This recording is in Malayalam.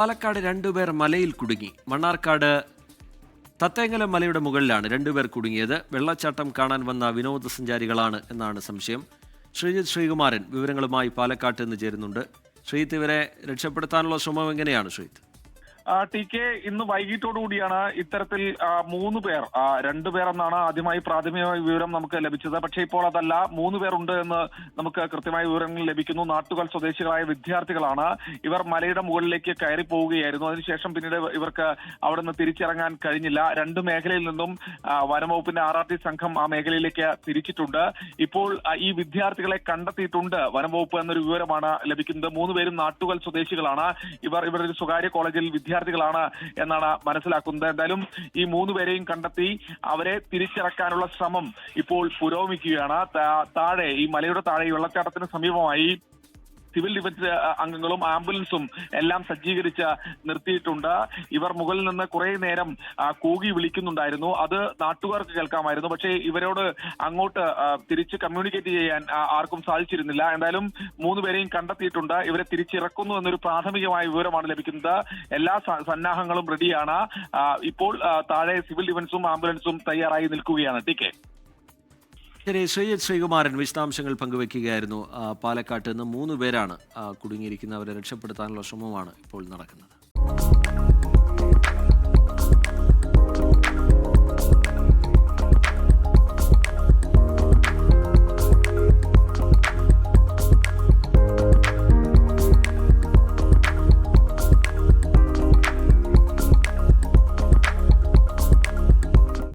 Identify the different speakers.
Speaker 1: പാലക്കാട് രണ്ടുപേർ മലയിൽ കുടുങ്ങി. മണ്ണാർക്കാട് തത്തേങ്ങല മലയുടെ മുകളിലാണ് രണ്ടുപേർ കുടുങ്ങിയത്. വെള്ളച്ചാട്ടം കാണാൻ വന്ന വിനോദസഞ്ചാരികളാണ് എന്നാണ് സംശയം. ശ്രീജിത് ശ്രീകുമാരൻ വിവരങ്ങളുമായി പാലക്കാട്ട് നിന്ന് ചേരുന്നുണ്ട്. ശ്രീജിത്ത് ഇവരെ രക്ഷപ്പെടുത്താനുള്ള ശ്രമം എങ്ങനെയാണ് ശ്രീജിത്ത്?
Speaker 2: ടി കെ ഇന്ന് വൈകിട്ടോടുകൂടിയാണ് ഇത്തരത്തിൽ മൂന്ന് പേർ രണ്ടു പേർ എന്നാണ് ആദ്യമായി പ്രാഥമിക വിവരം നമുക്ക് ലഭിച്ചത്. പക്ഷേ ഇപ്പോൾ അതല്ല മൂന്ന് പേർ ഉണ്ട് എന്ന് നമുക്ക് കൃത്യമായ വിവരങ്ങൾ ലഭിക്കുന്നു. നാട്ടുകൽ സ്വദേശികളായ വിദ്യാർത്ഥികളാണ്. ഇവർ മലയുടെ മുകളിലേക്ക് കയറി പോവുകയായിരുന്നു. അതിനുശേഷം പിന്നീട് ഇവർക്ക് അവിടെ നിന്ന് തിരിച്ചിറങ്ങാൻ കഴിഞ്ഞില്ല. രണ്ട് മേഖലയിൽ നിന്നും വനംവകുപ്പിന്റെ ആർ ആർ ടി സംഘം ആ മേഖലയിലേക്ക് തിരിച്ചിട്ടുണ്ട്. ഇപ്പോൾ ഈ വിദ്യാർത്ഥികളെ കണ്ടെത്തിയിട്ടുണ്ട് വനംവകുപ്പ് എന്നൊരു വിവരമാണ് ലഭിക്കുന്നത്. മൂന്ന് പേരും നാട്ടുകൽ സ്വദേശികളാണ്. ഇവർ ഒരു സ്വകാര്യ കോളേജിൽ വിദ്യാർത്ഥികളാണ് എന്നാണ് മനസ്സിലാക്കുന്നത്. എന്തായാലും ഈ മൂന്ന് പേരെയും കണ്ടെത്തി അവരെ തിരിച്ചിറക്കാനുള്ള ശ്രമം ഇപ്പോൾ പുരോഗമിക്കുകയാണ്. താഴെ ഈ മലയുടെ താഴെ വെള്ളച്ചാട്ടത്തിന് സമീപമായി സിവിൽ ഡിഫൻസ് അംഗങ്ങളും ആംബുലൻസും എല്ലാം സജ്ജീകരിച്ച് നിർത്തിയിട്ടുണ്ട്. ഇവർ മുകളിൽ നിന്ന് കുറെ നേരം കൂകി വിളിക്കുന്നുണ്ടായിരുന്നു. അത് നാട്ടുകാർക്ക് കേൾക്കാമായിരുന്നു. പക്ഷേ ഇവരോട് അങ്ങോട്ട് തിരിച്ച് കമ്മ്യൂണിക്കേറ്റ് ചെയ്യാൻ ആർക്കും സാധിച്ചിരുന്നില്ല. എന്തായാലും മൂന്ന് പേരെയും കണ്ടെത്തിയിട്ടുണ്ട്. ഇവരെ തിരിച്ചിറക്കുന്നു എന്നൊരു പ്രാഥമികമായ വിവരമാണ് ലഭിക്കുന്നത്. എല്ലാ സന്നാഹങ്ങളും റെഡിയാണ് ഇപ്പോൾ താഴെ സിവിൽ ഡിഫൻസും ആംബുലൻസും തയ്യാറായി നിൽക്കുകയാണ്. T K.
Speaker 1: ശരി സയ്യദ് ശ്രീകുമാരൻ വിശദാംശങ്ങൾ പങ്കുവെക്കുകയായിരുന്നു പാലക്കാട്ട് നിന്ന് മൂന്ന് പേരാണ് കുടുങ്ങിയിരിക്കുന്നവരെ രക്ഷപ്പെടുത്താനുള്ള ശ്രമമാണ് ഇപ്പോൾ നടക്കുന്നത്.